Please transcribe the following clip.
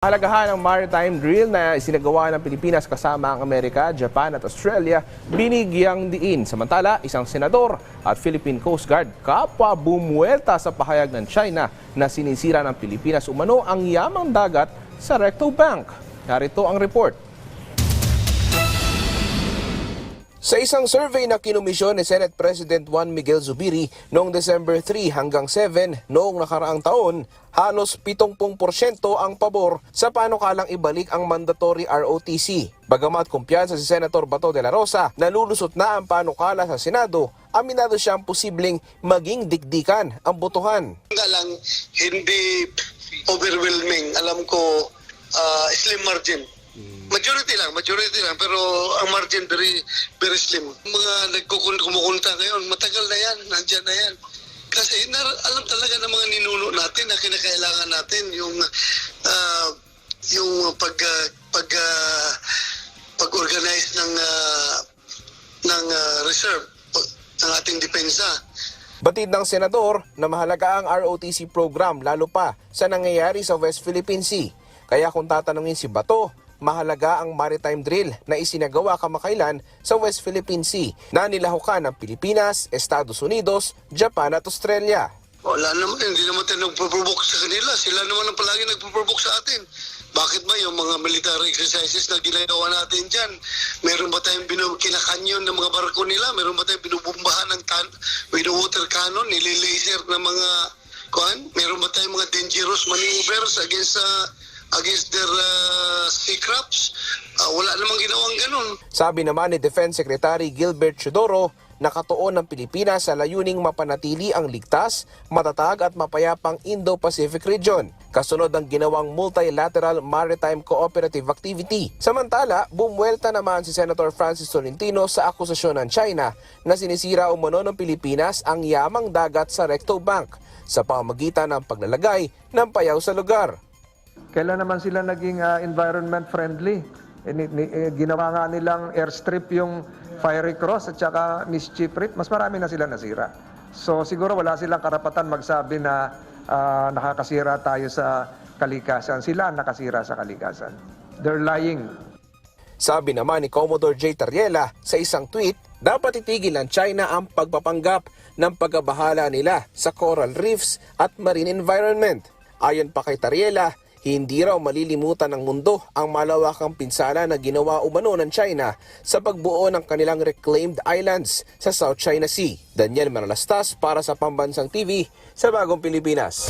Halagahan ng maritime drill na isinagawa ng Pilipinas kasama ang Amerika, Japan at Australia binigyang diin. Samantala, isang senador at Philippine Coast Guard kapwa bumuelta sa pahayag ng China na sinisira ng Pilipinas umano ang yamang dagat sa Recto Bank. Narito ang report. Sa isang survey na kinumisyon ni Senate President Juan Miguel Zubiri noong December 3 hanggang 7 noong nakaraang taon, halos 70% ang pabor sa panukalang ibalik ang mandatory ROTC. Bagamat kumpiyansa si Senator Bato de la Rosa na lulusot na ang panukala sa Senado, aminado siyang posibleng maging dikdikan ang botohan. lang hindi overwhelming. Alam ko ah, slim margin. Majority lang, majority lang pero ang margin very very slim. Mga nagkukunta ngayon, matagal na yan, nandiyan na yan. Kasi nar- alam talaga ng mga ninuno natin na kinakailangan natin yung ah, yung pag ah, pag ah, pag-organize ng ah, ng ah, reserve ng ating depensa. Batid ng senador na mahalaga ang ROTC program lalo pa sa nangyayari sa West Philippine Sea. Kaya kung tatanungin si Bato, mahalaga ang maritime drill na isinagawa kamakailan sa West Philippine Sea na nilahukan ng Pilipinas, Estados Unidos, Japan at Australia. Wala naman, hindi naman tayo nagpo-provoke sa kanila. Sila naman ang palagi nagpo-provoke sa atin. Bakit ba yung mga military exercises na ginagawa natin dyan? Meron ba tayong kinakanyon ng mga barko nila? Meron ba tayong binubumbahan ng tan- water cannon? Nililaser ng mga kuan? Meron ba tayong mga dangerous maneuvers against uh, against their uh, sea crafts? Ah, wala namang ginawang ganun. Sabi naman ni Defense Secretary Gilbert Chodoro, nakatuon ng Pilipinas sa layuning mapanatili ang ligtas, matatag at mapayapang Indo-Pacific region. Kasunod ang ginawang Multilateral Maritime Cooperative Activity. Samantala, bumuelta naman si Senator Francis Tolentino sa akusasyon ng China na sinisira umano ng Pilipinas ang yamang dagat sa Recto Bank sa pamamagitan ng paglalagay ng payaw sa lugar. Kailan naman sila naging ah, environment friendly? Eh, ni- ni- eh, ginawa nga nilang airstrip yung Fiery Cross at saka Mischief Reef, mas marami na sila nasira. So siguro wala silang karapatan magsabi na ah, nakakasira tayo sa kalikasan. Sila ang nakasira sa kalikasan. They're lying. Sabi naman ni Commodore J. Tariela sa isang tweet, dapat itigil ng China ang pagpapanggap ng pagkabahala nila sa coral reefs at marine environment. Ayon pa kay Tariela, hindi raw malilimutan ng mundo ang malawakang pinsala na ginawa umano ng China sa pagbuo ng kanilang reclaimed islands sa South China Sea. Daniel Manalastas para sa Pambansang TV sa Bagong Pilipinas.